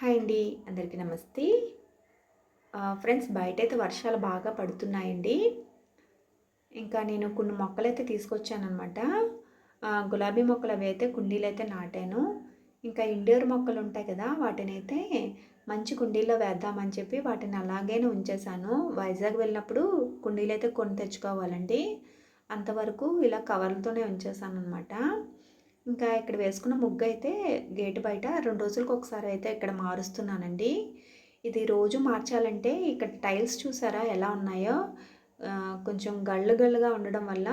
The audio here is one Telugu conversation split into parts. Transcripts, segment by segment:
హాయ్ అండి అందరికీ నమస్తే. ఫ్రెండ్స్ బయట అయితే వర్షాలు బాగా పడుతున్నాయండి. ఇంకా నేను కొన్ని మొక్కలు అయితే తీసుకొచ్చానమాట గులాబీ మొక్కలు అవి అయితే కుండీలు అయితే నాటాను. ఇంకా ఇండోర్ మొక్కలు ఉంటాయి కదా వాటిని అయితే మంచి కుండీల్లో వేద్దామని చెప్పి వాటిని అలాగే ఉంచేసాను వైజాగ్ వెళ్ళినప్పుడు కుండీలు అయితే కొని తెచ్చుకోవాలండి. అంతవరకు ఇలా కవర్లతోనే ఉంచేసాను అనమాట ఇంకా ఇక్కడ వేసుకున్న ముగ్గు అయితే గేటు బయట రెండు రోజులకు ఒకసారి అయితే ఇక్కడ మారుస్తున్నానండి. ఇది రోజు మార్చాలంటే ఇక్కడ టైల్స్ చూసారా ఎలా ఉన్నాయో? కొంచెం గళ్ళు గళ్ళుగా ఉండడం వల్ల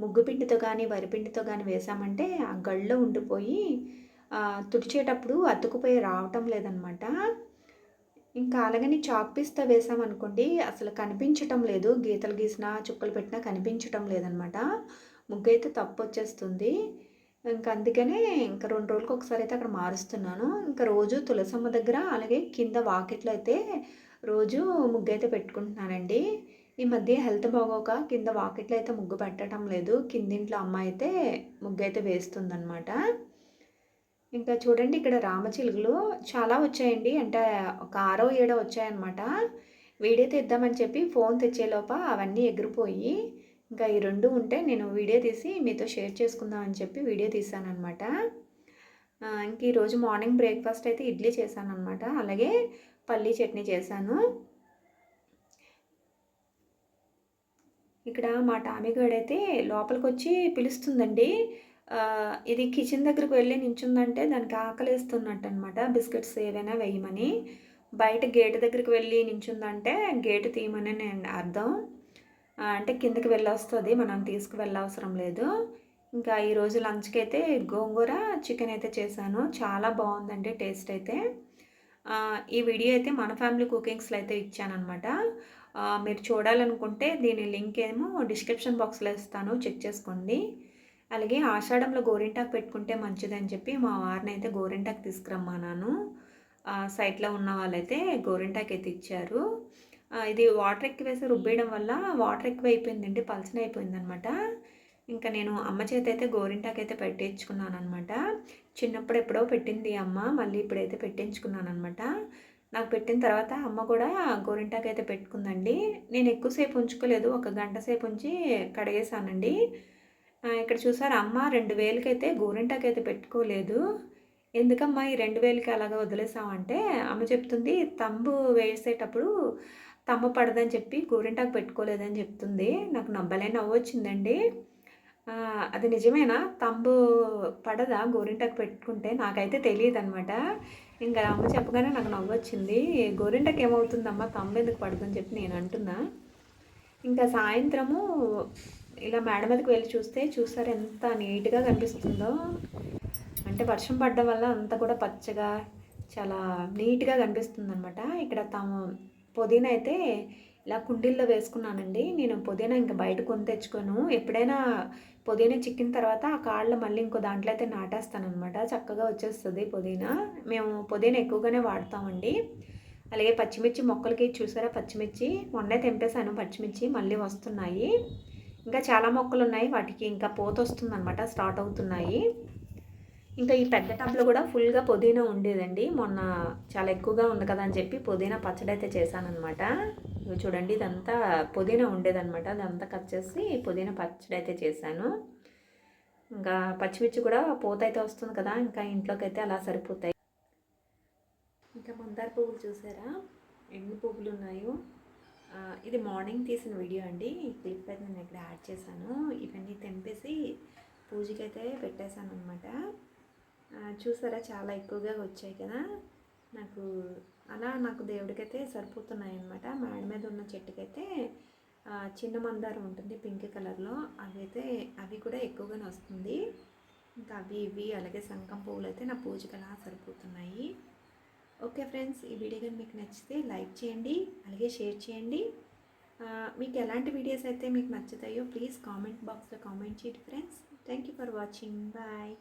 ముగ్గు పిండితో కానీ వరిపిండితో కానీ వేసామంటే ఆ గళ్ళు ఉండిపోయి తుడిచేటప్పుడు అతుకుపోయి రావటం లేదనమాట. ఇంకా అలాగని చాక్ పీస్తో వేసామనుకోండి అసలు కనిపించటం లేదు. గీతలు గీసినా చుక్కలు పెట్టినా కనిపించటం లేదనమాట. ముగ్గు అయితే తప్పు వచ్చేస్తుంది ఇంకా అందుకనే ఇంకా రెండు రోజులకు ఒకసారి అయితే అక్కడ మారుస్తున్నాను. ఇంకా రోజు తులసమ్మ దగ్గర అలాగే కింద వాకిట్లో అయితే రోజు ముగ్గు అయితే పెట్టుకుంటున్నానండి. ఈ మధ్య హెల్త్ బాగోక కింద వాకిట్లో అయితే ముగ్గు పెట్టడం లేదు. కిందింట్లో అమ్మ అయితే ముగ్గు అయితే వేస్తుందన్నమాట. ఇంకా చూడండి ఇక్కడ రామచిలుకలు చాలా వచ్చాయండి. అంటే ఒక ఆరో ఏడో వచ్చాయన్నమాట. వీడియో తెద్దామని చెప్పి ఫోన్ తెచ్చేలోప అవన్నీ ఎగిరిపోయి ఇంకా ఈ రెండు ఉంటే నేను వీడియో తీసి మీతో షేర్ చేసుకుందాం అని చెప్పి వీడియో తీసానమాట ఇంక ఈరోజు మార్నింగ్ బ్రేక్ఫాస్ట్ అయితే ఇడ్లీ చేశాను అనమాట అలాగే పల్లీ చట్నీ చేశాను. ఇక్కడ మా టామీగాడ్ అయితే లోపలికి వచ్చి పిలుస్తుందండి ఇది కిచెన్ దగ్గరకు వెళ్ళి నించుందంటే దానికి ఆకలిస్తున్నట్టు అనమాట బిస్కెట్స్ ఏవైనా వేయమని. బయట గేటు దగ్గరికి వెళ్ళి నించుందంటే గేటు తీయమని నేను అర్థం. అంటే కిందకి వెళ్ళొస్తుంది మనం తీసుకువెళ్ళవసరం లేదు. ఇంకా ఈరోజు లంచ్కి అయితే గోంగూర చికెన్ అయితే చేశాను. చాలా బాగుందండి టేస్ట్ అయితే. ఈ వీడియో అయితే మన ఫ్యామిలీ కుకింగ్స్లో అయితే ఇచ్చానమాట మీరు చూడాలనుకుంటే దీని లింక్ ఏమో డిస్క్రిప్షన్ బాక్స్లో ఇస్తాను చెక్ చేసుకోండి. అలాగే ఆషాఢంలో గోరింటాకు పెట్టుకుంటే మంచిదని చెప్పి మా వారిని అయితే గోరింటాకు తీసుకురమ్మన్నాను. సైట్లో ఉన్న వాళ్ళైతే గోరింటాకు అయితే ఇచ్చారు. ఇది వాటర్ ఎక్కువ వేసి రుబ్బేయడం వల్ల వాటర్ ఎక్కువ అయిపోయిందండి పలచన అయిపోయిందనమాట ఇంకా నేను అమ్మ చేత అయితే గోరింటాకైతే పెట్టించుకున్నాను అనమాట చిన్నప్పుడు ఎప్పుడో పెట్టింది అమ్మ మళ్ళీ ఇప్పుడైతే పెట్టించుకున్నాను అనమాట నాకు పెట్టిన తర్వాత అమ్మ కూడా గోరింటాకు అయితే పెట్టుకుందండి. నేను ఎక్కువసేపు ఉంచుకోలేదు ఒక గంట సేపు ఉంచి కడిగేసానండి ఇక్కడ చూసారు అమ్మ రెండు వేలకైతే గోరింటాకైతే పెట్టుకోలేదు. ఎందుకమ్మా ఈ రెండు వేలకి అలాగ వదిలేసామంటే అమ్మ చెప్తుంది తంబు వేసేటప్పుడు తమ్మ పడదని చెప్పి గోరింటాకు పెట్టుకోలేదని చెప్తుంది. నాకు నవ్వలే నవ్వు వచ్చిందండి. అది నిజమేనా? తంబు పడదా గోరింటాకు పెట్టుకుంటే? నాకైతే తెలియదు అనమాట ఇంకా అమ్మ చెప్పగానే నాకు నవ్వు వచ్చింది. గోరింటాకు ఏమవుతుందమ్మా? తంబు ఎందుకు పడదని చెప్పి నేను అంటున్నా. ఇంకా సాయంత్రము ఇలా మేడ మీదకి వెళ్ళి చూస్తే చూస్తారు ఎంత నీట్గా కనిపిస్తుందో. అంటే వర్షం పడడం వల్ల అంతా కూడా పచ్చగా చాలా నీట్గా కనిపిస్తుంది అనమాట ఇక్కడ తాము పుదీనా అయితే ఇలా కుండీల్లో వేసుకున్నానండి. నేను పుదీనా ఇంకా బయట కొని తెచ్చుకోను. ఎప్పుడైనా పుదీనా చిక్కిన తర్వాత ఆ కాళ్ళు మళ్ళీ ఇంకో దాంట్లో అయితే నాటేస్తానమాట చక్కగా వచ్చేస్తుంది పుదీనా. మేము పుదీనా ఎక్కువగానే వాడతామండి. అలాగే పచ్చిమిర్చి మొక్కలకి చూసారా? పచ్చిమిర్చి మొన్నే తెంపేశాను పచ్చిమిర్చి మళ్ళీ వస్తున్నాయి. ఇంకా చాలా మొక్కలు ఉన్నాయి వాటికి ఇంకా పోత వస్తుందన్నమాట స్టార్ట్ అవుతున్నాయి. ఇంకా ఈ పెద్ద టబ్లో కూడా ఫుల్గా పుదీనా ఉండేదండి. మొన్న చాలా ఎక్కువగా ఉంది కదా అని చెప్పి పుదీనా పచ్చడి అయితే చేశానమాట చూడండి ఇదంతా పుదీనా ఉండేదన్నమాట. అదంతా కట్ చేసి పుదీనా పచ్చడి అయితే చేశాను. ఇంకా పచ్చిమిర్చి కూడా పూత అయితే వస్తుంది కదా ఇంకా ఇంట్లోకి అయితే అలా సరిపోతాయి. ఇంకా మందార పువ్వులు చూసారా? ఎన్ని పువ్వులు ఉన్నాయో. ఇది మార్నింగ్ తీసిన వీడియో అండి. ఈ క్లిప్ అయితే నేను ఇక్కడ యాడ్ చేశాను. ఇవన్నీ తెంపేసి పూజకైతే పెట్టేశాను అనమాట చూసారా చాలా ఎక్కువగా వచ్చాయి కదా? నాకు అలా నాకు దేవుడికైతే సరిపోతున్నాయి అనమాట మేడ మీద ఉన్న చెట్టుకైతే చిన్న మందారం ఉంటుంది పింక్ కలర్లో. అవి అయితే అవి కూడా ఎక్కువగానే వస్తుంది ఇంకా అవి ఇవి అలాగే సంకం పువ్వులు అయితే నా పూజకి అలా సరిపోతున్నాయి. ఓకే ఫ్రెండ్స్ ఈ వీడియో కానీ మీకు నచ్చితే లైక్ చేయండి అలాగే షేర్ చేయండి. మీకు ఎలాంటి వీడియోస్ అయితే మీకు నచ్చుతాయో ప్లీజ్ కామెంట్ బాక్స్లో కామెంట్ చేయండి friends. Thank you for watching. Bye.